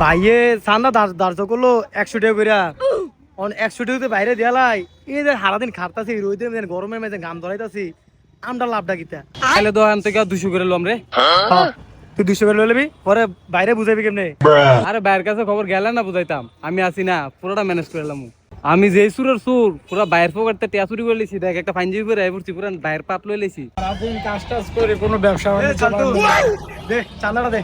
ভাইয়ে চান্দা দার্জ করল একশো টাকা অন একশো টাকা বাইরে দিয়ালাই এই যে সারাদিন খাটতাছি রোদে গরমের গাম ধরাইতাছি আমরা লাভটা কিতা? তাহলে তো আন থেকে দুশো করে লম রে। তুই দুশো করে লইবি পরে বাইরে বুঝাবি কেমনে? আরে বাইরের কাছে খবর গেলে না বুঝাইতাম আমি আছি না পুরোটা ম্যানেজ করে এলাম আমি যেই সুরের সুর পুরো বাইরের পকেটতে টিয়া চুরি করে লিছি দেখ একটা ফাইনজিবি করে পড়ছি পুরো বাইরের পাপ লই লিছি সারাদিন কাজ টাজ করে কোনো ব্যবসা। দে চান্দাটা দে।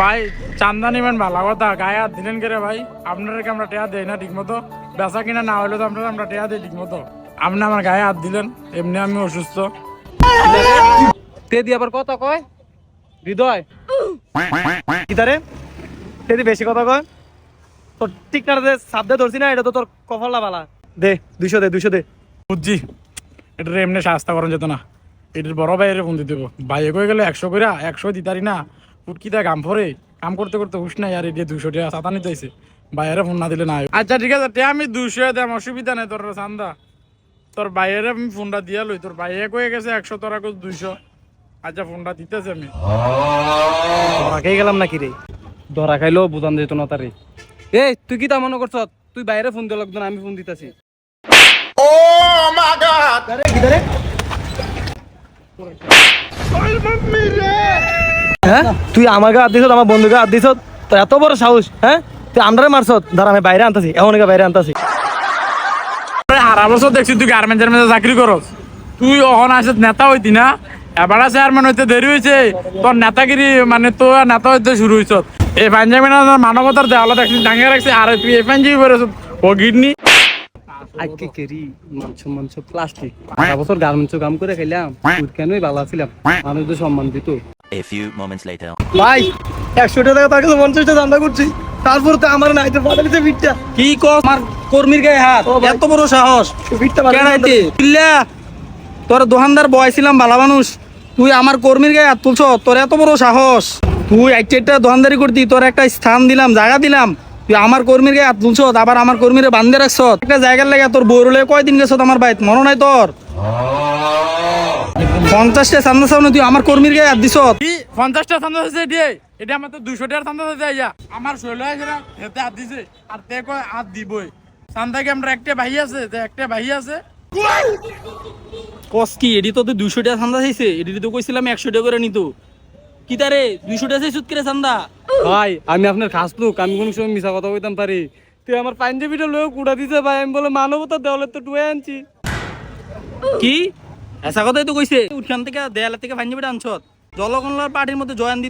ভাই চান্দা নিবেন ভালো কথা গায়ে হাত দিলেন করে ভাই? আপনারা কি আমরা টেয়া দেই না ঠিক মতো বেচা কিনা না হলে তো আপনারা আমরা টেয়া দেই ঠিক মতো আপনি আমার গায়ে হাত দিলেন এমনি আমি অসুস্থ। তে দিয়ে আবার কথা কয়? হৃদয়? কিতারে সেদি বেশি কথা কয়। তোর ঠিক না দে সাবদে ধরছি না এটা তো তোর কফালা বালা। দে দুইশো দে দুইশো দে। বুঝছি। এটা এমনি শাস্তা করা যেত না। এটার বড় ভাইয়ের ফোন দিতে ভাইয়ে কয়ে গেলে একশো করে একশো দিতারি না। ফুটকিটা কাম পরে কাম করতে করতে হুশ নাই আর এটা দুশো টাকা সাতা নিতে চাইছে ভাইয়ের ফোন না দিলে না আচ্ছা ঠিক আছে তে আমি দুশো দাম অসুবিধা নেই তোর চান্দা। তোর ভাইয়ের আমি ফোনটা দিয়া লই তোর ভাইয়ে কয়ে গেছে একশো তোর আগে দুইশো। আচ্ছা ফোনটা দিতেছে আমি। রাখেই গেলাম নাকি রে ধরা খাইলেও বুঝান যেত না তারে এই তুই কি তা মনে করছ তুই বাইরে ফোন দিয়ে লাগতো আমি ফোন দিতাছি। কিতারে হ্যাঁ? তুই আমার গায়ে হাত দিছত আমার বন্ধুকে হাত দিছত তো এত বড় সাহস হ্যাঁ? তুই আমরারে মারছত ধর আমি বাইরে আনতাছি এখন বাইরে আনতাছি। হারা বছর দেখছি তুই গার্মেন্টের মধ্যে চাকরি করস। তুই অহন আসে নেতা হইতি না। এবার চেয়ারম্যান হইতে দেরি হয়েছে তোর নেতাগিরি মানে তো নেতা হইতে শুরু হয়েছ এই পাঞ্জাবি মানবতার দেওয়ালে দেখছি ডাঙিয়ে রাখছে আর তুই এই পাঞ্জাবি করেছ ও গিডনি আজকে কেরি মাংস মাংস প্লাস্টিক বছর গার্মেন্টস কাম করে খাইলাম কেনই ভালো ছিলাম। মানুষ তো সম্মান দিত। A few moments later. ভাই একশো টাকা তার কাছে করছি। তারপর তো আমার নাইতে কি কস আমার কর্মীর গায়ে হাত? এত বড় সাহস। পিল্লা তোর দোকানদার বয় ছিলাম ভালো মানুষ। তুই আমার কর্মীর গায়ে হাত তুলছ তোর এত বড় সাহস। তুই একটা একটা দোকানদারি করতি তোর একটা স্থান দিলাম জায়গা দিলাম। তুই আমার কর্মীর গায়ে হাত তুলছ আবার আমার কর্মীরে বান্ধে রাখছ। একটা জায়গার লেগে তোর বউরলে কয়দিন গেছ আমার বাইত মনে নাই তোর? পঞ্চাশটা সামনে সামনে তুই আমার কর্মীর গায়ে হাত দিছ। কি? পঞ্চাশটা চান্দা হয়েছে এটি এটা আমার তো দুশো টাকার চান্দা হয়েছে আইয়া। আমার শৈল আছে না এতে হাত দিছে। আর তে কয় হাত দিবই। চান্দা কি আমরা একটা ভাই আছে? তে একটা ভাই আছে। কস কি এডি তো দুইশো টাকা চান্দা চাইছে? এডি তো কইছিলাম একশো টাকা করে নিত। কি তারে দুইশো টাকা চাইছুত করে চান্দা ভাই আমি আপনার খাস লোক আমি কোনো সময় মিশা কথা কইতাম পারি। তুই আমার পাঞ্জাবিটা লোক কুড়া দিছে ভাই আমি বলে মানবতা দেওয়ালে তো টুয়ে আনছি। কি? এসা কথাই তো কইছে। উঠান থেকে দেয়ালের থেকে পাঞ্জাবিটা আনছত। জলকনলার পার্টির মধ্যে জয়ান